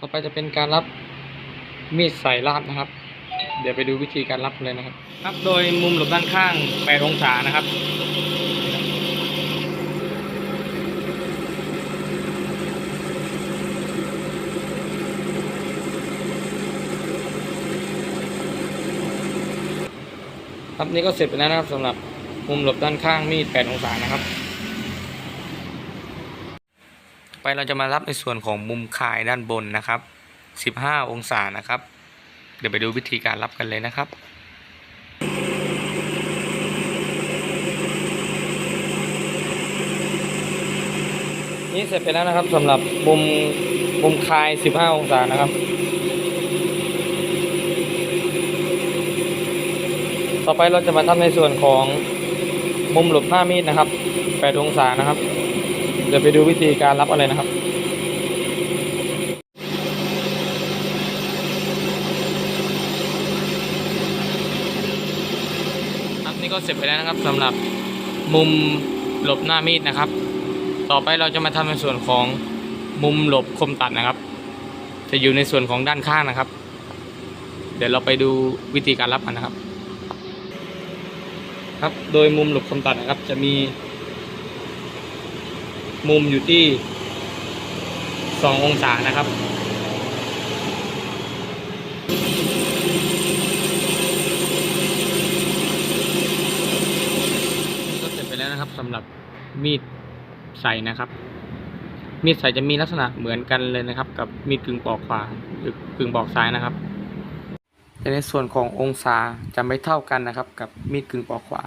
ต่อไปจะเป็นการรับมีดใส่ลาบนะครับ เดี๋ยวไปดูวิธีการรับกันเลยนะครับครับโดยมุมหลบด้านข้าง8องศานะครับครับนี่ก็เสร็จไปแล้วนะครับสำหรับมุมหลบด้านข้างมีด8องศานะครับ ไปเราจะมารับในส่วนของมุมคายด้านบนนะครับ 15 องศานะครับ เดี๋ยวไปดูวิธีการรับกันเลยนะครับนี่เสร็จไปแล้วนะครับสำหรับมุมมุมคาย 15 องศานะครับ ต่อไปเราจะมาทำในส่วนของมุมหลบหน้ามีดนะครับ 8 องศานะครับ เดี๋ยวไปดูวิธีการรับอะไรนะครับ ครับนี่ก็เสร็จไปแล้วนะครับสำหรับมุมหลบหน้ามีดนะครับ ต่อไปเราจะมาทำในส่วนของมุมหลบคมตัดนะครับ จะอยู่ในส่วนของด้านข้างนะครับ เดี๋ยวเราไปดูวิธีการรับกันนะครับ ครับโดยมุมหลบคมตัดนะครับจะมี มุมอยู่ที่ 2 องศานะครับก็เสร็จไปแล้วนะครับสำหรับมีดใส่นะครับ มีดใส่จะมีลักษณะเหมือนกันเลยนะครับ กับมีดกึ่งปอกขวาหรือกึ่งปอกซ้ายนะครับแต่ในส่วนขององศาจะไม่เท่ากันนะครับ กับมีดกึ่งปอกขวา